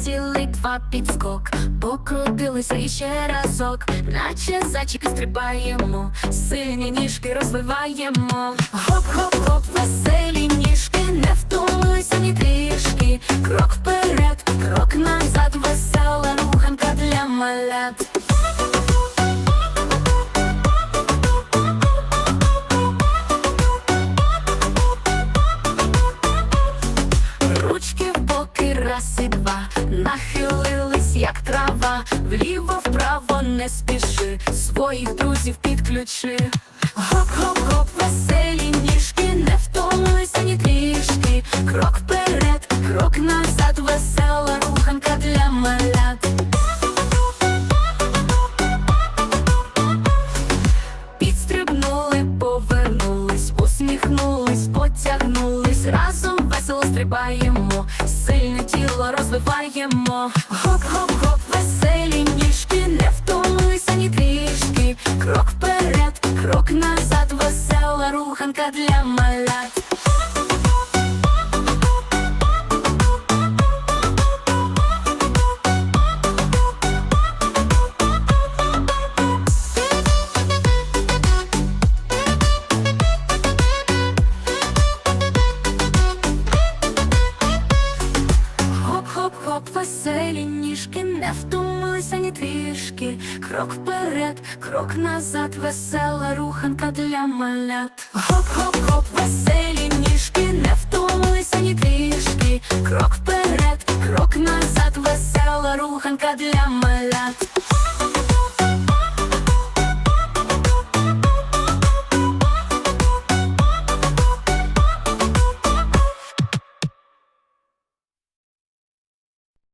Присіли, два підскок, покрутилися іще разок, наче зайчики стрибаємо, сильні ніжки розвиваємо. Хоп-хоп-хоп, веселі ніжки, не втомилися ні трішки. Крок вперед, крок назад, весела руханка для малят. Нахилились, як трава, вліво, вправо не спіши, своїх друзів підключи. Гоп-гоп-гоп, веселі ніжки, не втомилися ні трішки. Крок вперед, крок назад, весела руханка для малят. Підстрибнули, повернулись, усміхнулись, потягнулись, разом весело тіло розвиваємо. Хоп-хоп-хоп, веселі ніжки, не втомилися ні трішки. Крок вперед, крок назад, весела руханка для малят. Веселі ніжки, не втомилися ні трішки. Крок вперед, крок назад, весела руханка для малят. Хоп-хоп-хоп, веселі